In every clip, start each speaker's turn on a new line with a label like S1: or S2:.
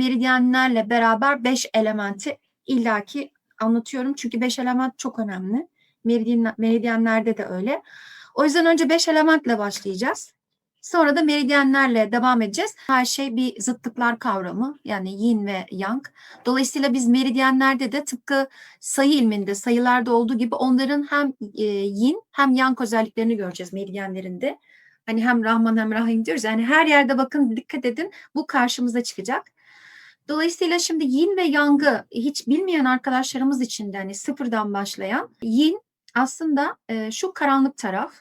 S1: meridyenlerle beraber beş elementi illaki anlatıyorum. Çünkü beş element çok önemli. Meridyen, meridyenlerde de öyle. O yüzden önce beş elementle başlayacağız. Sonra da meridyenlerle devam edeceğiz. Her şey bir zıtlıklar kavramı yani yin ve yang. Dolayısıyla biz meridyenlerde de tıpkı sayı ilminde, sayılarda olduğu gibi onların hem e, yin hem yang özelliklerini göreceğiz meridyenlerinde. Hani hem Rahman hem Rahim diyoruz. Yani her yerde bakın dikkat edin bu karşımıza çıkacak. Dolayısıyla şimdi yin ve yangı hiç bilmeyen arkadaşlarımız için de hani sıfırdan başlayan yin aslında e, şu karanlık taraf.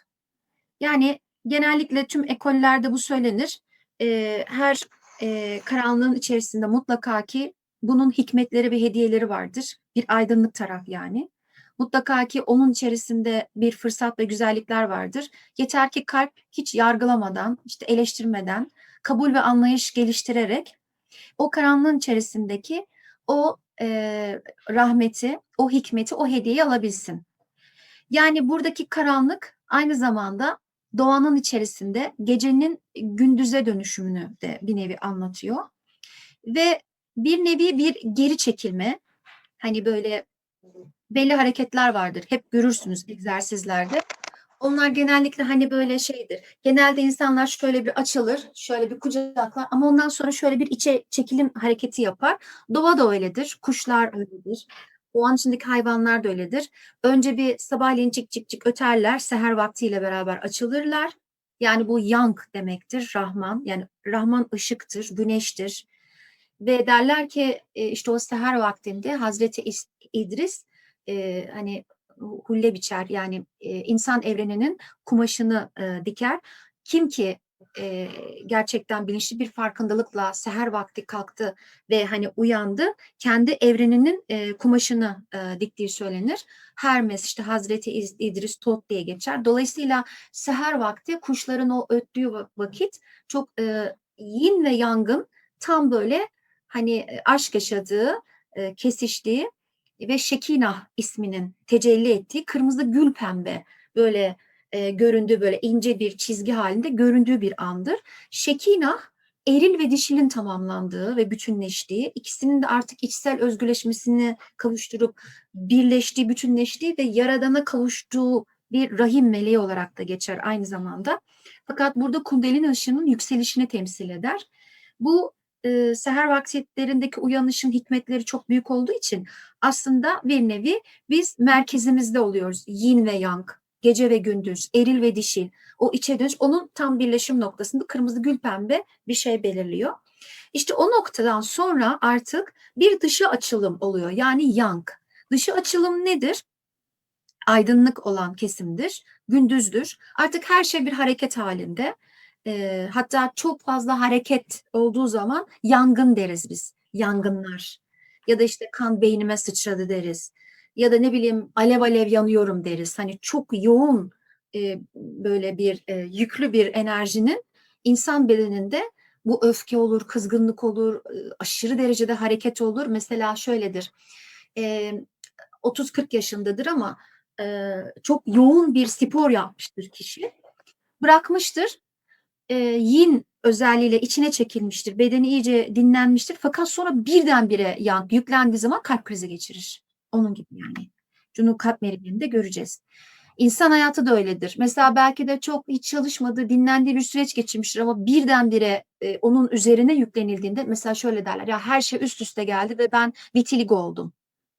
S1: Yani genellikle tüm ekollerde bu söylenir. E, her e, karanlığın içerisinde mutlaka ki bunun hikmetleri ve hediyeleri vardır. Bir aydınlık taraf yani. Mutlaka ki onun içerisinde bir fırsat ve güzellikler vardır. Yeter ki kalp hiç yargılamadan, işte eleştirmeden, kabul ve anlayış geliştirerek o karanlığın içerisindeki o e, rahmeti, o hikmeti, o hediyeyi alabilsin. Yani buradaki karanlık aynı zamanda doğanın içerisinde gecenin gündüze dönüşümünü de bir nevi anlatıyor. Ve bir nevi bir geri çekilme, hani böyle belli hareketler vardır. Hep görürsünüz egzersizlerde. Onlar genellikle hani böyle şeydir. Genelde insanlar şöyle bir açılır, şöyle bir kucaklar ama ondan sonra şöyle bir içe çekilim hareketi yapar. Doğa da öyledir, kuşlar öyledir. An içindeki hayvanlar da öyledir. Önce bir sabahleyin cik cik cik öterler, seher vaktiyle beraber açılırlar. Yani bu yang demektir, Rahman. Yani Rahman ışıktır, güneştir. Ve derler ki e, işte o seher vaktinde Hazreti İdris e, hani hulle biçer yani e, insan evreninin kumaşını e, diker. Kim ki e, gerçekten bilinçli bir farkındalıkla seher vakti kalktı ve hani uyandı, kendi evreninin e, kumaşını e, diktiği söylenir. Hermes işte Hazreti İdris Tot diye geçer. Dolayısıyla seher vakti kuşların o öttüğü vakit çok e, yin ve yangın tam böyle hani aşk yaşadığı, e, kesiştiği ve Şekinah isminin tecelli ettiği kırmızı gül pembe böyle e, göründüğü böyle ince bir çizgi halinde göründüğü bir andır. Şekinah eril ve dişilin tamamlandığı ve bütünleştiği, ikisinin de artık içsel özgürleşmesini kavuşturup birleştiği, bütünleştiği ve yaradana kavuştuğu bir rahim meleği olarak da geçer aynı zamanda. Fakat burada kundalini ışığının yükselişini temsil eder. Bu e, seher vakitlerindeki uyanışın hikmetleri çok büyük olduğu için aslında bir nevi biz merkezimizde oluyoruz. Yin ve yang, gece ve gündüz, eril ve dişil, o içe dönüş, onun tam birleşim noktasında kırmızı gül pembe bir şey belirliyor. İşte o noktadan sonra artık bir dışı açılım oluyor. Yani yang. Dışı açılım nedir? Aydınlık olan kesimdir, gündüzdür. Artık her şey bir hareket halinde e, hatta çok fazla hareket olduğu zaman yangın deriz biz. Yangınlar. Ya da işte kan beynime sıçradı deriz. Ya da ne bileyim alev alev yanıyorum deriz. Hani çok yoğun e, böyle bir e, yüklü bir enerjinin insan bedeninde bu öfke olur, kızgınlık olur, aşırı derecede hareket olur. Mesela şöyledir. E, 30-40 yaşındadır ama e, çok yoğun bir spor yapmıştır kişi. Bırakmıştır e, yin özelliğiyle içine çekilmiştir. Bedeni iyice dinlenmiştir. Fakat sonra birdenbire yan yüklendiği zaman kalp krizi geçirir. Onun gibi yani. Bunu kalp meridyeninde göreceğiz. İnsan hayatı da öyledir. Mesela belki de çok hiç çalışmadığı, dinlendiği bir süreç geçirmiştir ama birdenbire e, onun üzerine yüklenildiğinde mesela şöyle derler ya her şey üst üste geldi ve ben vitiligo oldum.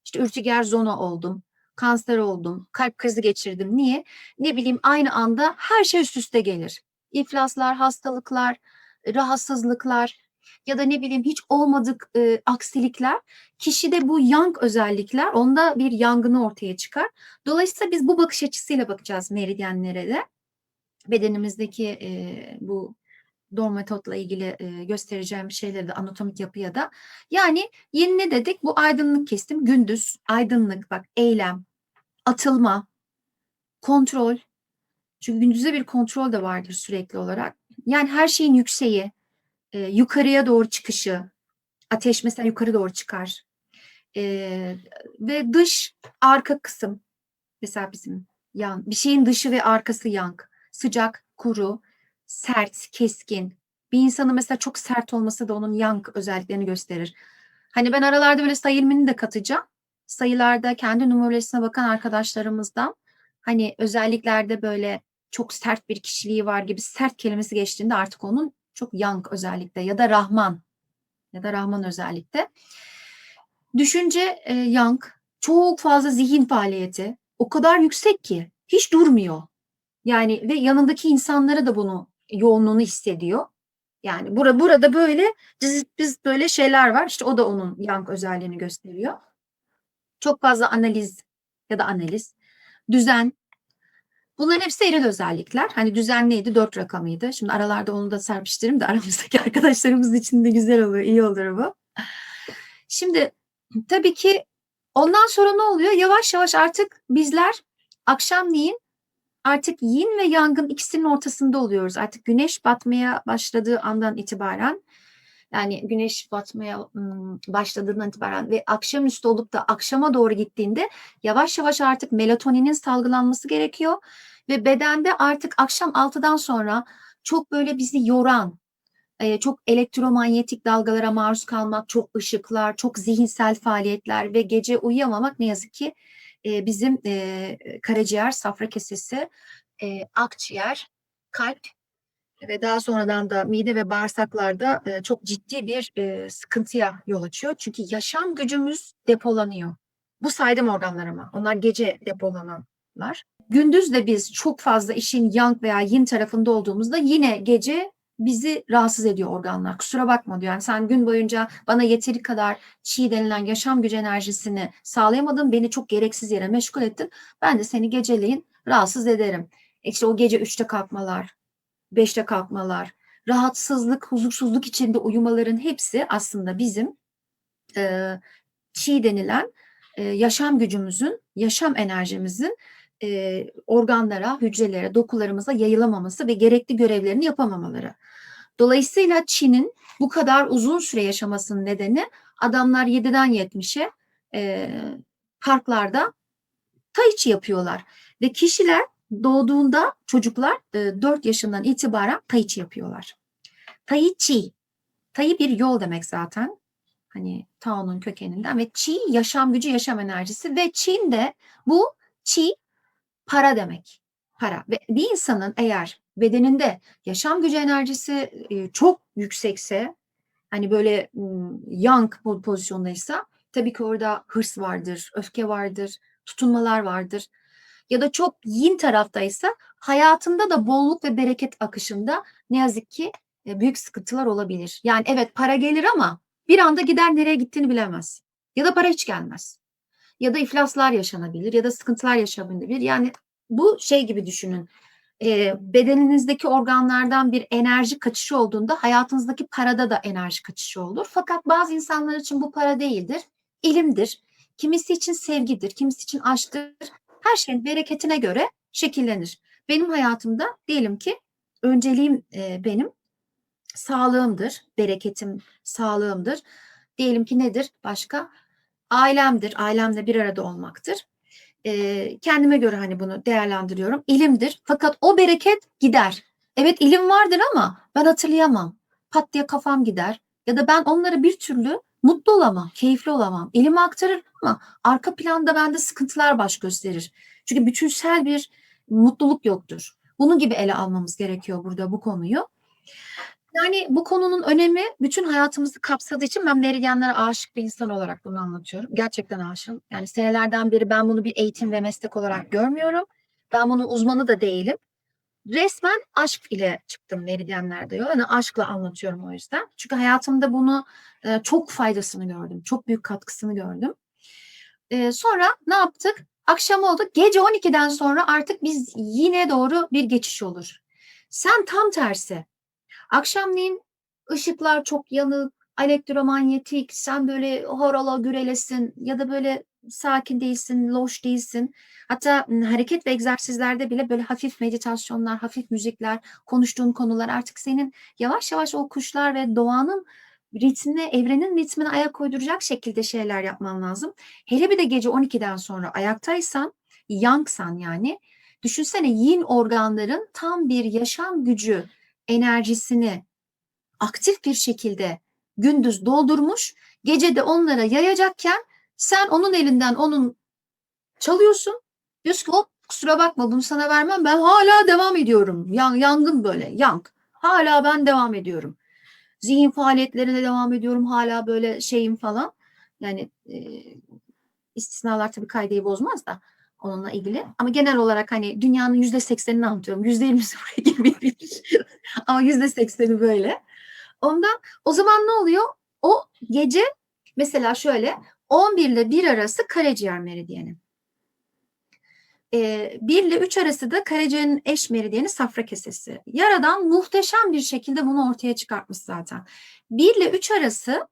S1: İşte ürtiger zona oldum. Kanser oldum. Kalp krizi geçirdim. Niye? Ne bileyim aynı anda her şey üst üste gelir iflaslar, hastalıklar, rahatsızlıklar ya da ne bileyim hiç olmadık e, aksilikler kişide bu yang özellikler onda bir yangını ortaya çıkar. Dolayısıyla biz bu bakış açısıyla bakacağız meridyenlere de. Bedenimizdeki e, bu doğum metotla ilgili e, göstereceğim şeyleri de anatomik yapıya da. Yani yeni ne dedik? Bu aydınlık kesim gündüz, aydınlık bak eylem, atılma, kontrol, çünkü gündüzde bir kontrol de vardır sürekli olarak. Yani her şeyin yükseği, e, yukarıya doğru çıkışı, ateş mesela yukarı doğru çıkar. E, ve dış arka kısım mesela bizim yan bir şeyin dışı ve arkası yank. Sıcak, kuru, sert, keskin, Bir insanın mesela çok sert olması da onun yang özelliklerini gösterir. Hani ben aralarda böyle sayı ilmini de katacağım. Sayılarda kendi numarasına bakan arkadaşlarımızdan hani özelliklerde böyle çok sert bir kişiliği var gibi sert kelimesi geçtiğinde artık onun çok yang özellikle ya da Rahman ya da Rahman özellikle. Düşünce e, yang, çok fazla zihin faaliyeti o kadar yüksek ki hiç durmuyor. Yani ve yanındaki insanlara da bunu yoğunluğunu hissediyor. Yani burada burada böyle biz, biz böyle şeyler var. İşte o da onun yang özelliğini gösteriyor. Çok fazla analiz ya da analiz, düzen. Bunların hepsi eril özellikler. Hani düzen neydi? Dört rakamıydı. Şimdi aralarda onu da serpiştiririm de aramızdaki arkadaşlarımız için de güzel olur, iyi olur bu. Şimdi tabii ki ondan sonra ne oluyor? Yavaş yavaş artık bizler akşamleyin artık yin ve yangın ikisinin ortasında oluyoruz. Artık güneş batmaya başladığı andan itibaren yani güneş batmaya başladığından itibaren ve akşamüstü olup da akşama doğru gittiğinde yavaş yavaş artık melatoninin salgılanması gerekiyor ve bedende artık akşam 6'dan sonra çok böyle bizi yoran, çok elektromanyetik dalgalara maruz kalmak, çok ışıklar, çok zihinsel faaliyetler ve gece uyuyamamak ne yazık ki bizim karaciğer, safra kesesi, akciğer, kalp ve daha sonradan da mide ve bağırsaklarda çok ciddi bir sıkıntıya yol açıyor. Çünkü yaşam gücümüz depolanıyor. Bu saydam organlar ama onlar gece depolananlar. Gündüz de biz çok fazla işin yang veya yin tarafında olduğumuzda yine gece bizi rahatsız ediyor organlar. Kusura bakma diyor. Yani sen gün boyunca bana yeteri kadar çiğ denilen yaşam gücü enerjisini sağlayamadın. Beni çok gereksiz yere meşgul ettin. Ben de seni geceleyin rahatsız ederim. İşte o gece üçte kalkmalar, beşte kalkmalar, rahatsızlık, huzursuzluk içinde uyumaların hepsi aslında bizim e, çiğ denilen e, yaşam gücümüzün, yaşam enerjimizin e, organlara, hücrelere, dokularımıza yayılamaması ve gerekli görevlerini yapamamaları. Dolayısıyla Çin'in bu kadar uzun süre yaşamasının nedeni adamlar 7'den 70'e e, parklarda tai chi yapıyorlar. Ve kişiler doğduğunda çocuklar e, 4 yaşından itibaren tai chi yapıyorlar. Tai chi, tai bir yol demek zaten. Hani Tao'nun kökeninden ve chi yaşam gücü, yaşam enerjisi ve Çin'de bu chi para demek. Para. Ve bir insanın eğer bedeninde yaşam gücü enerjisi çok yüksekse hani böyle yang pozisyondaysa tabii ki orada hırs vardır, öfke vardır, tutunmalar vardır. Ya da çok yin taraftaysa hayatında da bolluk ve bereket akışında ne yazık ki büyük sıkıntılar olabilir. Yani evet para gelir ama bir anda gider nereye gittiğini bilemez. Ya da para hiç gelmez. Ya da iflaslar yaşanabilir ya da sıkıntılar yaşanabilir. Yani bu şey gibi düşünün e, bedeninizdeki organlardan bir enerji kaçışı olduğunda hayatınızdaki parada da enerji kaçışı olur. Fakat bazı insanlar için bu para değildir, ilimdir. Kimisi için sevgidir, kimisi için aşktır. Her şeyin bereketine göre şekillenir. Benim hayatımda diyelim ki önceliğim e, benim sağlığımdır, bereketim sağlığımdır. Diyelim ki nedir başka? Ailemdir, ailemle bir arada olmaktır e, kendime göre hani bunu değerlendiriyorum. İlimdir. Fakat o bereket gider. Evet ilim vardır ama ben hatırlayamam. Pat diye kafam gider. Ya da ben onları bir türlü mutlu olamam, keyifli olamam. İlimi aktarır ama arka planda bende sıkıntılar baş gösterir. Çünkü bütünsel bir mutluluk yoktur. Bunun gibi ele almamız gerekiyor burada bu konuyu. Yani bu konunun önemi bütün hayatımızı kapsadığı için ben meridyenlere aşık bir insan olarak bunu anlatıyorum. Gerçekten aşığım. Yani senelerden beri ben bunu bir eğitim ve meslek olarak görmüyorum. Ben bunun uzmanı da değilim. Resmen aşk ile çıktım meridyenlerde yola. Yani aşkla anlatıyorum o yüzden. Çünkü hayatımda bunu e, çok faydasını gördüm. Çok büyük katkısını gördüm. E, sonra ne yaptık? Akşam oldu. Gece 12'den sonra artık biz yine doğru bir geçiş olur. Sen tam tersi Akşamleyin ışıklar çok yanık, elektromanyetik, sen böyle horola gürelesin ya da böyle sakin değilsin, loş değilsin. Hatta hareket ve egzersizlerde bile böyle hafif meditasyonlar, hafif müzikler, konuştuğun konular artık senin yavaş yavaş o kuşlar ve doğanın ritmine, evrenin ritmine ayak koyduracak şekilde şeyler yapman lazım. Hele bir de gece 12'den sonra ayaktaysan, yangsan yani, düşünsene yin organların tam bir yaşam gücü enerjisini aktif bir şekilde gündüz doldurmuş, gece de onlara yayacakken sen onun elinden onun çalıyorsun. Diyorsun ki hop kusura bakma bunu sana vermem ben hala devam ediyorum. Yan, yangın böyle yank. Hala ben devam ediyorum. Zihin faaliyetlerine devam ediyorum hala böyle şeyim falan. Yani e, istisnalar tabii kaydeyi bozmaz da onunla ilgili. Ama genel olarak hani dünyanın yüzde seksenini anlatıyorum. Yüzde yirmisi buraya girmeyebilir. Ama yüzde sekseni böyle. Ondan o zaman ne oluyor? O gece mesela şöyle 11 ile 1 arası karaciğer meridyeni. E, 1 ile 3 arası da karaciğerin eş meridyeni safra kesesi. Yaradan muhteşem bir şekilde bunu ortaya çıkartmış zaten. 1 ile 3 arası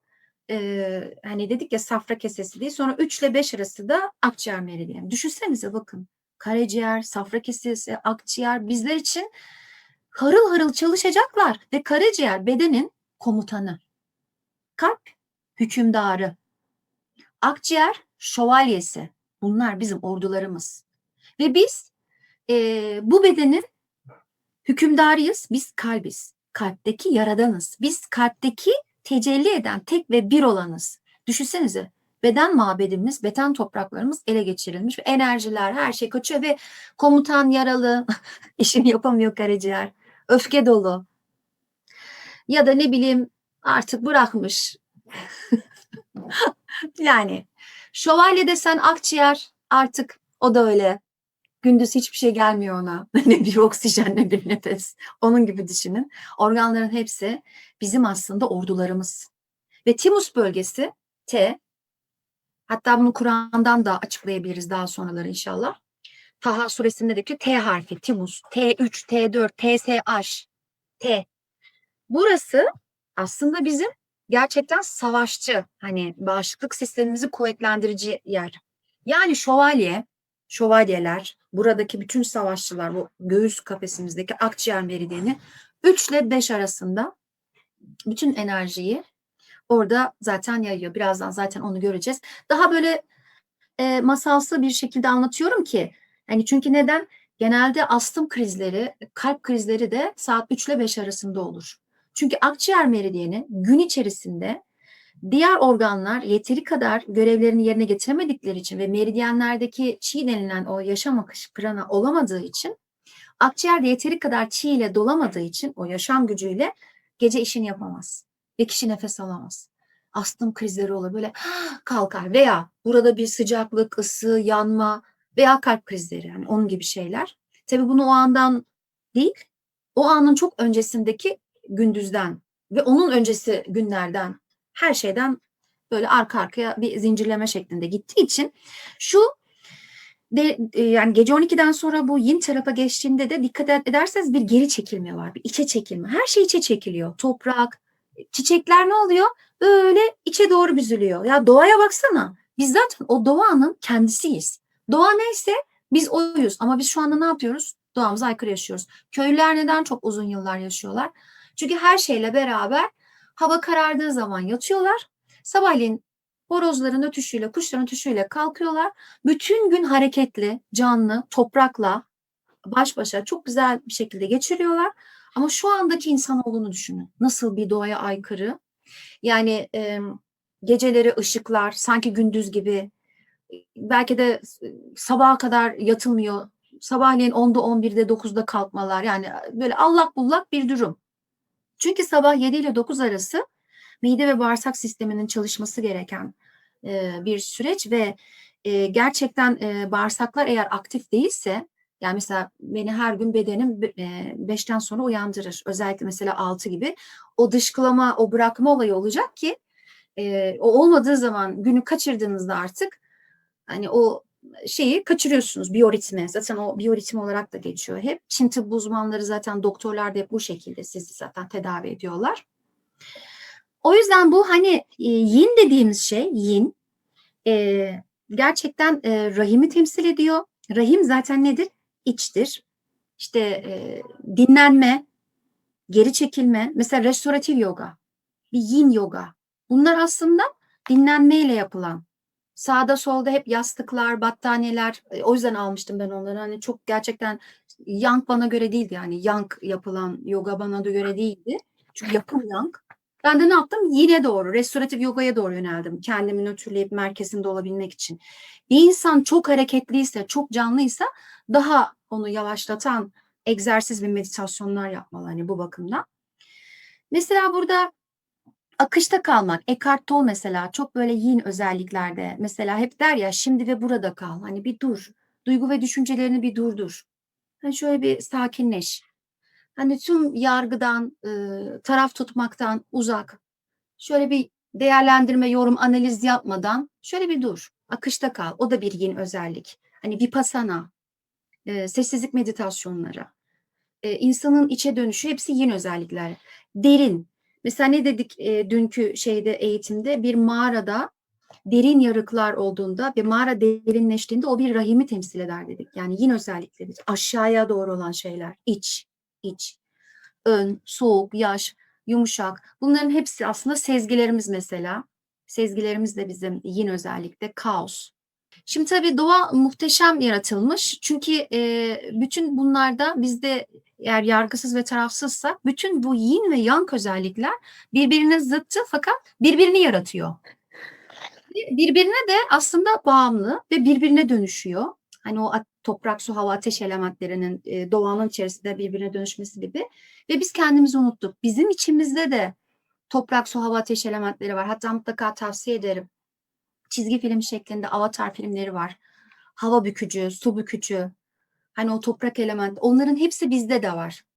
S1: e, hani dedik ya safra kesesi diye sonra 3 ile 5 arası da akciğer meridyeni. Düşünsenize bakın karaciğer, safra kesesi, akciğer bizler için harıl harıl çalışacaklar ve karaciğer bedenin komutanı. Kalp hükümdarı. Akciğer şövalyesi. Bunlar bizim ordularımız. Ve biz e, bu bedenin hükümdarıyız. Biz kalbiz. Kalpteki yaradanız. Biz kalpteki tecelli eden tek ve bir olanız. Düşünsenize beden mabedimiz, beden topraklarımız ele geçirilmiş enerjiler her şey kaçıyor ve komutan yaralı, işini yapamıyor karaciğer, öfke dolu ya da ne bileyim artık bırakmış. yani şövalye desen akciğer artık o da öyle. Gündüz hiçbir şey gelmiyor ona. ne bir oksijen ne bir nefes. Onun gibi düşünün. Organların hepsi bizim aslında ordularımız. Ve timus bölgesi T hatta bunu Kur'an'dan da açıklayabiliriz daha sonraları inşallah. Taha suresinde de T harfi timus T3 T4 TSH T Burası aslında bizim gerçekten savaşçı hani bağışıklık sistemimizi kuvvetlendirici yer. Yani şövalye, şövalyeler, buradaki bütün savaşçılar bu göğüs kafesimizdeki akciğer meridyeni 3 ile 5 arasında bütün enerjiyi orada zaten yayıyor. Birazdan zaten onu göreceğiz. Daha böyle e, masalsı bir şekilde anlatıyorum ki hani çünkü neden? Genelde astım krizleri, kalp krizleri de saat 3 ile 5 arasında olur. Çünkü akciğer meridyeni gün içerisinde diğer organlar yeteri kadar görevlerini yerine getiremedikleri için ve meridyenlerdeki çiğ denilen o yaşam akışı prana olamadığı için akciğer de yeteri kadar çiğ ile dolamadığı için o yaşam gücüyle gece işini yapamaz ve kişi nefes alamaz. Astım krizleri olur böyle kalkar veya burada bir sıcaklık, ısı, yanma veya kalp krizleri yani onun gibi şeyler. Tabii bunu o andan değil, o anın çok öncesindeki gündüzden ve onun öncesi günlerden her şeyden böyle arka arkaya bir zincirleme şeklinde gittiği için şu de, e, yani gece 12'den sonra bu yin tarafa geçtiğinde de dikkat ederseniz bir geri çekilme var. Bir içe çekilme. Her şey içe çekiliyor. Toprak, çiçekler ne oluyor? Böyle içe doğru büzülüyor. Ya doğaya baksana. Biz zaten o doğanın kendisiyiz. Doğa neyse biz oyuz. Ama biz şu anda ne yapıyoruz? Doğamıza aykırı yaşıyoruz. Köylüler neden çok uzun yıllar yaşıyorlar? Çünkü her şeyle beraber hava karardığı zaman yatıyorlar. Sabahleyin horozların ötüşüyle, kuşların ötüşüyle kalkıyorlar. Bütün gün hareketli, canlı, toprakla baş başa çok güzel bir şekilde geçiriyorlar. Ama şu andaki insan olduğunu düşünün. Nasıl bir doğaya aykırı. Yani e, geceleri ışıklar sanki gündüz gibi. Belki de sabaha kadar yatılmıyor. Sabahleyin 10'da 11'de 9'da kalkmalar. Yani böyle allak bullak bir durum. Çünkü sabah 7 ile 9 arası mide ve bağırsak sisteminin çalışması gereken e, bir süreç ve e, gerçekten e, bağırsaklar eğer aktif değilse yani mesela beni her gün bedenim 5'ten e, sonra uyandırır. Özellikle mesela 6 gibi. O dışkılama, o bırakma olayı olacak ki e, o olmadığı zaman günü kaçırdığınızda artık hani o şeyi kaçırıyorsunuz biyoritmi. Zaten o biyoritmi olarak da geçiyor hep. Çin tıbbı uzmanları zaten doktorlar da hep bu şekilde sizi zaten tedavi ediyorlar. O yüzden bu hani e, yin dediğimiz şey yin e, gerçekten e, rahimi temsil ediyor. Rahim zaten nedir? İçtir. İşte e, dinlenme, geri çekilme, mesela restoratif yoga, bir yin yoga. Bunlar aslında dinlenmeyle yapılan Sağda solda hep yastıklar, battaniyeler. E, o yüzden almıştım ben onları. Hani çok gerçekten yank bana göre değildi yani. Yank yapılan yoga bana da göre değildi.
S2: Çünkü yapım yang. Ben de ne yaptım? Yine doğru, restoratif yogaya doğru yöneldim. Kendimi nötrleyip merkezinde olabilmek için. Bir insan çok hareketliyse, çok canlıysa daha onu yavaşlatan egzersiz ve meditasyonlar yapmalı hani bu bakımdan. Mesela burada akışta kalmak. Eckhart Tolle mesela çok böyle yin özelliklerde mesela hep der ya şimdi ve burada kal. Hani bir dur. Duygu ve düşüncelerini bir durdur. Hani şöyle bir sakinleş. Hani tüm yargıdan, taraf tutmaktan uzak. Şöyle bir değerlendirme, yorum, analiz yapmadan şöyle bir dur. Akışta kal. O da bir yin özellik. Hani vipassana, eee, sessizlik meditasyonları, eee, insanın içe dönüşü hepsi yin özellikler. Derin. Mesela ne dedik, eee, dünkü şeyde eğitimde? Bir mağarada derin yarıklar olduğunda ve mağara derinleştiğinde o bir rahimi temsil eder dedik. Yani yin özellikleri. Aşağıya doğru olan şeyler. İç, iç, ön, soğuk, yaş, yumuşak. Bunların hepsi aslında sezgilerimiz mesela. Sezgilerimiz de bizim yin özellikte. Kaos. Şimdi tabii doğa muhteşem yaratılmış. Çünkü, eee, bütün bunlarda bizde eğer yargısız ve tarafsızsak bütün bu yin ve yang özellikler birbirine zıttı fakat birbirini yaratıyor. Birbirine de aslında bağımlı ve birbirine dönüşüyor. Hani o toprak, su, hava, ateş elementlerinin, eee, doğanın içerisinde birbirine dönüşmesi gibi ve biz kendimizi unuttuk. Bizim içimizde de toprak, su, hava, ateş elementleri var. Hatta mutlaka tavsiye ederim. Çizgi film şeklinde Avatar filmleri var. Hava bükücü, su bükücü, hani o toprak element onların hepsi bizde de var.